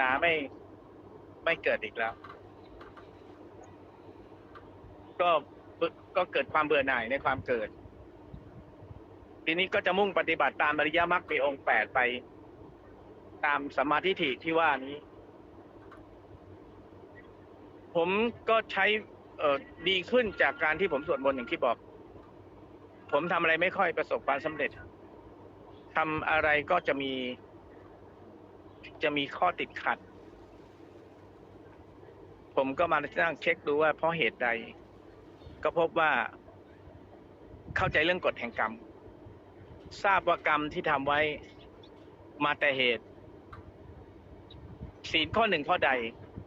นาไม่ไม่เกิดอีกแล้ว ก็ก็เกิดความเบื่อหน่ายในความเกิด ทีนี้ก็จะมุ่งปฏิบัติตามอริยมรรคมีองค์แปดไป ตามสมาธิฐิที่ว่านี้ ผมก็ใช้เออดีขึ้นจากการที่ผมสวดมนต์อย่างที่บอก ผมทำอะไรไม่ค่อยประสบความสำเร็จทำอะไรก็จะมี จะมีข้อติดขัด ผมก็มานั่งเช็คดูว่าเพราะเหตุใด ก็พบว่า เข้าใจเรื่องกฎแห่งกรรม ทราบว่ากรรมที่ทำไว้มาแต่เหตุ ศีลข้อหนึ่งข้อใด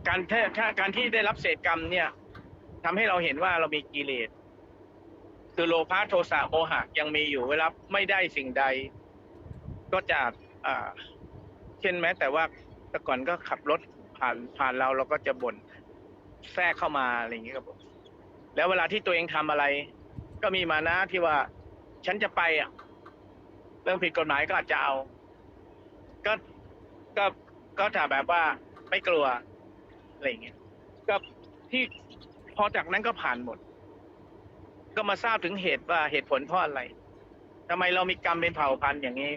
การถ้าการที่ได้รับเศษกรรมเนี่ยทำให้เราเห็นว่าเรามีกิเลสคือโลภะโทสะโมหะยังมีอยู่เวลาไม่ได้สิ่งใด ก็จะอ่า ช่นแม้แต่ว่าแต่ก่อนก็ขับรถผ่านผ่านเราเราก็จะบ่นแทรกเข้ามาอะไรอย่างเงี้ยครับผมแล้วเวลาที่ตัวเองทำอะไร ก็มีมานะที่ว่าฉันจะไปอะเรื่องผิดกฎหมายก็อาจจะเอา ก็ก็ก็จะแบบว่าไม่กลัวอะไรอย่างเงี้ยก็ที่พอจากนั้นก็ผ่านหมด ก็มาทราบถึงเหตุว่าเหตุผลเพราะอะไรทำไมเรามีกรรมเป็นเผ่าพันธุ์อย่างนี้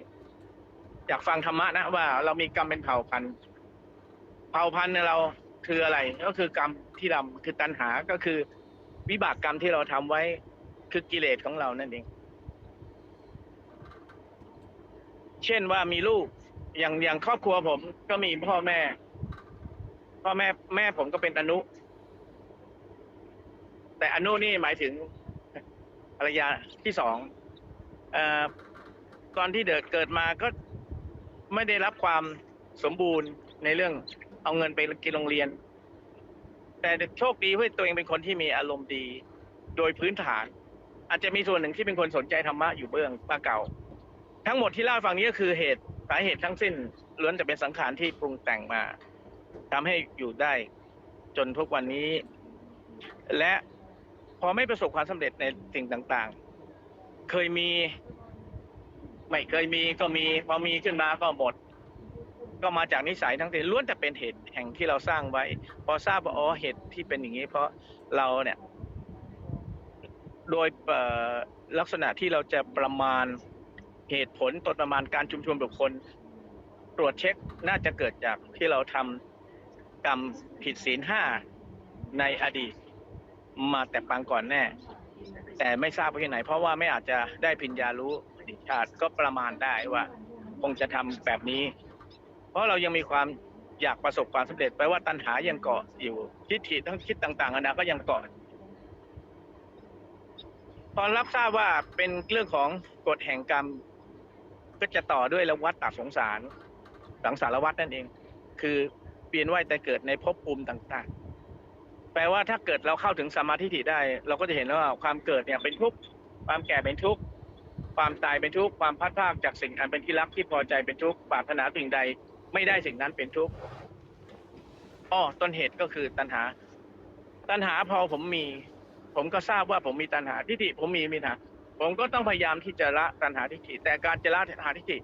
อยากฟังธรรมะนะว่าเรามีกรรมเป็นเผ่าพันธุ์เผ่าพันธุ์เนี่ยเราคืออะไร ก็คือกรรมที่เราคือตัณหาก็คือ วิบากกรรมที่เราทำไว้คือกิเลสของเรานั่นเอง เช่นว่ามีลูกอย่างอย่างครอบครัวผมก็มีพ่อแม่ พ่อแม่แม่ผมก็เป็นอนุ แต่อนุนี่หมายถึงภรรยาที่สองเอ่อตอนที่เดิดเกิดมาก็ ไม่ได้รับความสมบูรณ์ในเรื่องเอาเงินไปกินโรงเรียน แต่โชคดีว่าตัวเองเป็นคนที่มีอารมณ์ดี โดยพื้นฐาน อาจจะมีส่วนหนึ่งที่เป็นคนสนใจธรรมะอยู่เบื้องมาเก่า ทั้งหมดที่เล่าฟังนี้ก็คือเหตุสาเหตุทั้งสิ้นล้วนแต่เป็นสังขารที่ปรุงแต่งมาทำให้อยู่ได้จนทุกวันนี้ และพอไม่ประสบความสำเร็จในสิ่งต่างๆ เคยมี ไม่เคยมีก็มีพอมีขึ้นมาก็หมด ก็มาจากนิสัยทั้งสิ้นล้วนแต่เป็นเหตุแห่งที่เราสร้างไว้ พอทราบว่าอ๋อเหตุที่เป็นอย่างนี้ เพราะเราเนี่ย โดยลักษณะที่เราจะประมาณเหตุผลตนประมาณการชุมชนบุคคล ตรวจเช็คน่าจะเกิดจากที่เราทำกรรมผิดศีลห้าในอดีต มาแต่ปางก่อนแน่ แต่ไม่ทราบว่าที่ไหน เพราะว่าไม่อาจจะได้พิญญารู้ ชาติก็ประมาณได้ว่า คงจะทำแบบนี้ เพราะเรายังมีความอยากประสบความสำเร็จแปลว่าตัณหายังเกาะอยู่ทิฏฐิทั้งคิดต่างๆนานาก็ยังเกาะตอนรับทราบว่าเป็นเรื่องของกฎแห่งกรรม ก็จะต่อด้วยละวัฏฏสงสาร สังสารวัฏนั่นเอง คือเปลี่ยนว่ายแต่เกิดในภพภูมิต่าง ๆ แปลว่าถ้าเกิดเราเข้าถึงสมาธิถิได้ เราก็จะเห็นว่าความเกิดเนี่ยเป็นทุกข์ความแก่เป็นทุกข์ ความตายเป็นทุกข์ความพัดพรากจากสิ่งอันเป็นที่รักที่พอใจเป็นทุกข์ปรารถนาสิ่งใด ไม่ได้สิ่งนั้นเป็นทุกข์อ้อต้นเหตุก็คือตัณหา ตัณหาพอผมมี ผมก็ทราบว่าผมมีตัณหาทิฏฐิผมมีมีนะผมก็ต้องพยายามที่จะละตัณหาทิฏฐิแต่การจะละตัณหาทิฏฐิ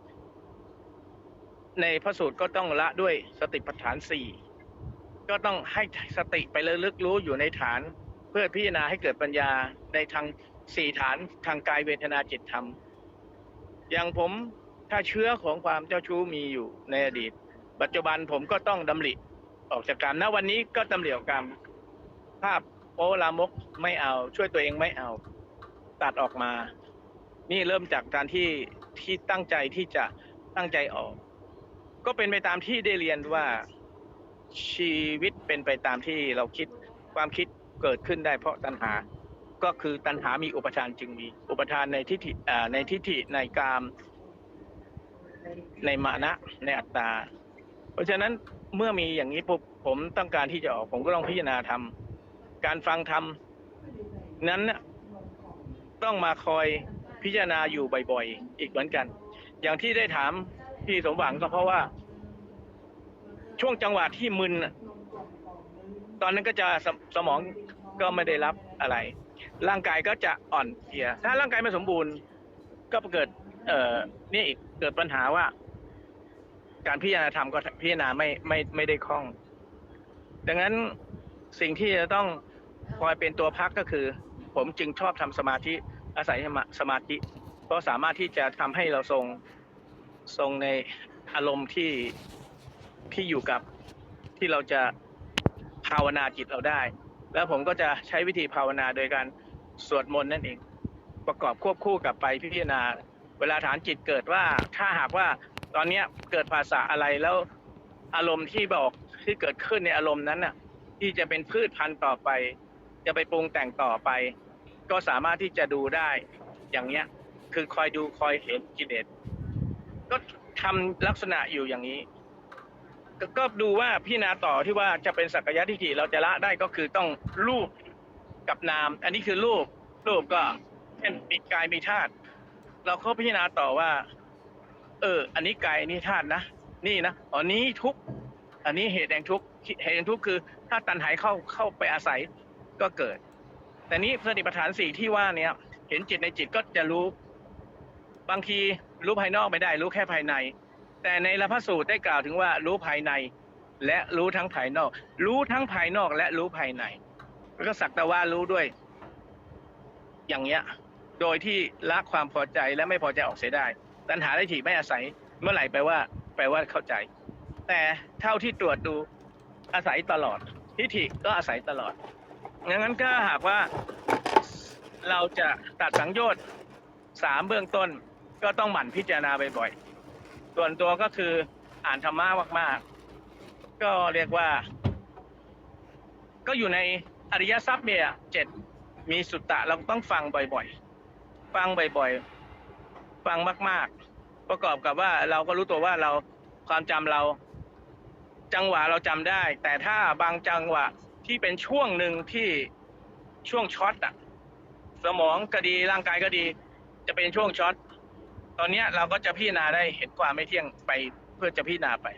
ในพระสูตรก็ต้องละด้วยสติปัฏฐานสี่ก็ต้องให้สติไประลึกรู้อยู่ในฐาน เพื่อพิจารณาให้เกิดปัญญาในทางสี่ฐานทางกายเวทนาจิตธรรม อย่างผมถ้าเชื้อของความเจ้าชู้มีอยู่ในอดีต ปัจจุบันผมก็ต้องดำริออกจากกรรมณวันนี้ก็ดำริออกกรรม ภาพโอลามกไม่เอา ช่วยตัวเองไม่เอา ตัดออกมา นี่เริ่มจากการที่ที่ตั้งใจที่จะตั้งใจออก ก็เป็นไปตามที่ได้เรียนว่าชีวิตเป็นไปตามที่เราคิดความคิดเกิดขึ้นได้เพราะตัณหา ก็คือตัณหามีอุปทานจึงมี อุปทานในทิฏฐิอ่ในทิฏฐิในกาม ในมานะ ในอัตตา เพราะฉะนั้นเมื่อมีอย่างนี้ปุ๊บผมต้องการที่จะออก ผมก็ต้องพิจารณาทำการฟังธรรมนั้นน่ะต้องมาคอยพิจารณาอยู่บ่อยๆ อีกเหมือนกัน อย่างที่ได้ถามพี่สมหวังก็เพราะว่า ช่วงจังหวะที่มึนตอนนั้นก็จะสสมองก็ไม่ได้รับอะไร ร่างกายก็จะอ่อนเพลีย ถ้าร่างกายไม่สมบูรณ์ ก็เกิด เอ่อนี่อีกเกิดปัญหาว่า การพิจารณาธรรมก็พิจารณาไม่ไม่ไม่ได้คล่อง ดังนั้นสิ่งที่จะต้องคอยเป็นตัวพักก็คือ ผมจึงชอบทำสมาธิอาศัยสมาธิ เพราะสามารถที่จะทำให้เราทรงทรงในอารมณ์ที่ที่อยู่กับที่เราจะภาวนาจิตเราได้ แล้วผมก็จะใช้วิธีภาวนาโดยการสวดมนต์นั่นเอง ประกอบควบคู่กับไปพิจารณา เวลาฐานจิตเกิดว่าถ้าหากว่าตอนเนี้ยเกิดภาษาอะไรแล้วอารมณ์ที่บอกที่เกิดขึ้นในอารมณ์นั้นน่ะ ที่จะเป็นพืชพันธุ์ต่อไป จะไปปรุงแต่งต่อไป ก็สามารถที่จะดูได้อย่างเนี้ย คือคอยดูคอยเห็นกิเลสก็ทำลักษณะอยู่อย่างนี้ ก็ดูว่าพี่นาต่อที่ว่าจะเป็นสักกายทิฏฐิเราจะละได้ก็คือต้องรูปกับนาม อันนี้คือรูปรูปก็เช่นมีกายมีธาตุเราก็พิจารณาต่อว่า เออ อันนี้กายอันนี้ธาตุนะนี่นะอ๋อนี้ทุกอันนี้เหตุแห่งทุกเหตุแห่งทุกคือ ถ้าตัณหายเข้าเข้าไปอาศัยก็เกิด แต่นี้สติปัฏฐานสี่ที่ว่าเนี้ยเห็นจิตในจิตก็จะรู้ บางทีรู้ภายนอกไม่ได้ รู้แค่ภายใน แต่ในลพสูตรได้กล่าวถึงว่ารู้ภายใน และรู้ทั้งภายนอก รู้ทั้งภายนอกและรู้ภายใน แล้วก็สักแต่ว่ารู้ด้วย อย่างเงี้ย โดยที่ละความพอใจและไม่พอใจออกเสียได้ ตัณหาได้ถี่ไม่อาศัยเมื่อไหร่แปลว่า แปลว่าเข้าใจ แต่เท่าที่ตรวจดูอาศัยตลอดทิฏฐิก็อาศัยตลอดงั้นก็หากว่าเราจะตัดสังโยชน์สามเบื้องต้นก็ต้องหมั่นพิจารณาบ่อยๆ ส่วนตัวก็คืออ่านธรรมะมากๆ ก็เรียกว่า ก็อยู่ในอริยทรัพย์เนี่ยเจ็ดมีสุตตะเราต้องฟังบ่อยๆ ฟังบ่อยๆ ฟังมาก ๆ ประกอบกับว่าเราก็รู้ตัวว่าเราความจำเรา จังหวะเราจำได้ แต่ถ้าบางจังหวะที่เป็นช่วงหนึ่งที่ช่วงช็อตอะสมองก็ดีร่างกายก็ดี จะเป็นช่วงช็อต ตอนนี้เราก็จะพิจารณาได้เห็นความไม่เที่ยงไปเพื่อจะพิจารณาไป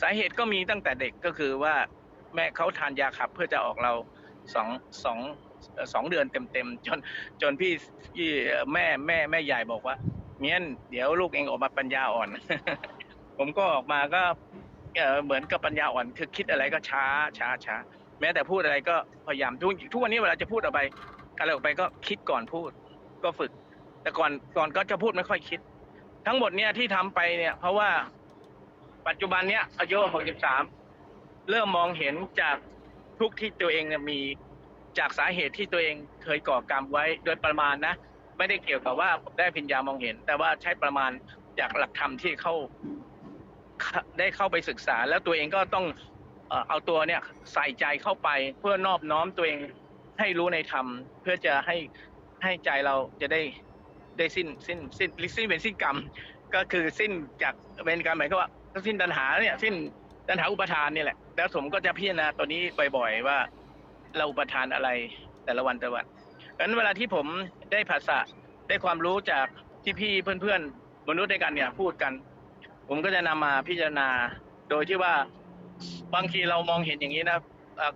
สาเหตุก็มีตั้งแต่เด็กก็คือว่าแม่เขาทานยาขับเพื่อจะออกเราสองสองสองเดือนเต็มๆจนจนพี่พี่แม่แม่แม่ใหญ่บอกว่าเมียนเดี๋ยวลูกเองออกมาปัญญาอ่อน ผมก็ออกมาก็เอ่อเหมือนกับปัญญาอ่อน คือคิดอะไรก็ช้าช้าช้าแม้แต่พูดอะไรก็พยายามทุกทุกวันนี้เวลาจะพูดออกไปอะไรออกไปก็คิดก่อนพูด ก็ฝึก แต่ก่อนก่อนก็จะพูดไม่ค่อยคิด ทั้งหมดเนี่ยที่ทำไปเนี่ย เพราะว่าปัจจุบันเนี้ยอายุ 63 เริ่มมองเห็นจากทุกที่ตัวเองเนี่ยมีจากสาเหตุที่ตัวเองเคยก่อกรรมไว้โดยประมาณนะ ไม่ได้เกี่ยวกับว่าผมได้พิญญามองเห็น แต่ว่าใช้ประมาณจากหลักธรรมที่เข้าได้เข้าไปศึกษา แล้วตัวเองก็ต้องเอ่อเอาตัวเนี่ยใส่ใจเข้าไปเพื่อนอบน้อมตัวเองให้รู้ในธรรม เพื่อจะให้ให้ใจเราจะได้ ได้สิ้นสิ้นสิ้นสิ้นเป็นสิ้นกรรม ก็คือสิ้นจากเป็นการมหมายความว่าสิ้นตัณหาเนี่ยสิ้นตัณหาอุปทานนี่แหละแล้วผมก็จะพิจารณาตัวนี้บ่อย ๆ ว่าเราอุปทานอะไรแต่ละวันแต่ละวันงนั้นเวลาที่ผมได้ภาษาได้ความรู้จากที่พี่เพื่อนๆมนุษย์ด้วยกันเนี่ยพูดกัน ผมก็จะนำมาพิจารณาโดยที่ว่าบางทีเรามองเห็นอย่างนี้นะ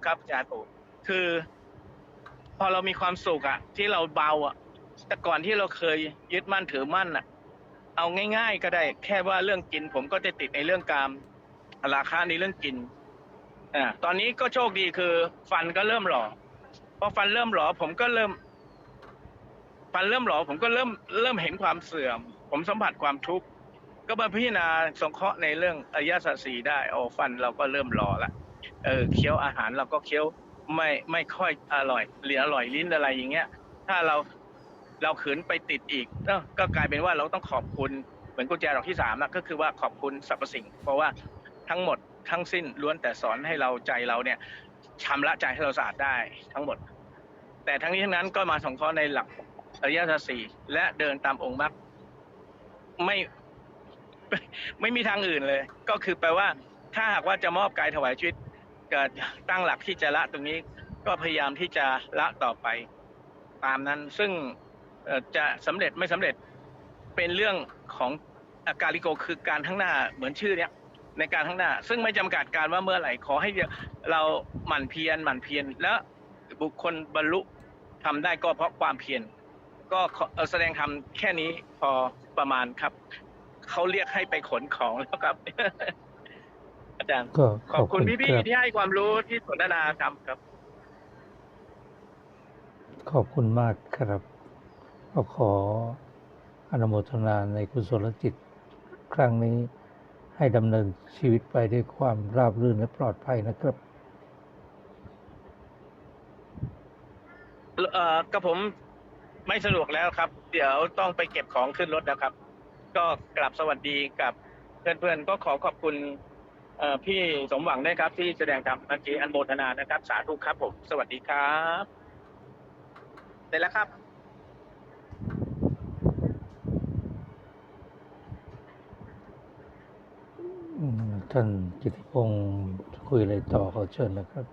ครับอาจารย์ปู่คือ พอเรามีความสุขอะที่เราเบาอะ แต่ก่อนที่เราเคยยึดมั่นถือมั่นอะเอาง่าย ๆ ก็ได้ แค่ว่าเรื่องกิน ผมก็จะติดในเรื่องการราคาในเรื่องกินอ่าตอนนี้ก็โชคดีคือ ฟันก็เริ่มหล่อพอฟันเริ่มหล่อผมก็เริ่ม ฟันเริ่มหล่อผมก็เริ่มเริ่มเห็นความเสื่อม ผมสัมผัสความทุกข์ก็มาพิจารณาสงเคราะห์ในเรื่องอริยสัจสีได้โอ้ฟันเราก็เริ่มรอละเออเคี้ยวอาหารเราก็เคี้ยวไม่ไม่ค่อยอร่อยหลืออร่อยลิ้นอะไรอย่างเงี้ย ถ้าเรา เราขืนไปติดอีกก็กลายเป็นว่าเราต้องขอบคุณเหมือนกุญแจดอกที่สามนะก็คือว่าขอบคุณสรรพสิ่ง เพราะว่าทั้งหมดทั้งสิ้นล้วนแต่สอนให้เราใจเราเนี่ยชำระใจให้เราสะอาดได้ทั้งหมด แต่ทั้งนี้ทั้งนั้นก็มาสองเคราะห์ในหลักอริยสัจสี่และเดินตามองค์มรรคไม่ไม่มีทางอื่นเลย ก็คือแปลว่า ถ้าหากว่าจะมอบกายถวายชีวิตก็ตั้งหลักที่จะละตรงนี้ก็พยายามที่จะละต่อไปตามนั้นซึ่ง จะสำเร็จไม่สำเร็จเป็นเรื่องของอาการลิโกคือการข้างหน้าเหมือนชื่อเนี้ยในการข้างหน้า ซึ่งไม่จำกัดการว่าเมื่อไหร่ขอให้เราหมั่นเพียรหมั่นเพียรแล้วบุคคลบรรลุทำได้ก็เพราะความเพียรก็ขอเอ่อแสดงธรรมแค่นี้พอประมาณครับเขาเรียกให้ไปขนของแล้วครับ อาจารย์ก็ขอบคุณพี่ครับๆที่ให้ความรู้ที่สนทนาธรรมครับ ขอบคุณมากครับ ก็ขออนุโมทนาในกุศลจิต ครั้งนี้ให้ดำเนินชีวิตไปด้วยความราบรื่นและปลอดภัยนะครับเอ่อกับผมไม่สะดวกแล้วครับ เดี๋ยวต้องไปเก็บของขึ้นรถนะครับ ก็กลับสวัสดีกับเพื่อนๆ ก็ขอขอบคุณเอ่อพี่สมหวังด้วยครับ ที่แสดงธรรมเมื่อกี้อันโมทนานะครับ สาธุครับผม สวัสดีครับเสร็จแล้วครับ อืม ท่านกิติพงศ์คุยอะไรต่อขอเชิญนะครับ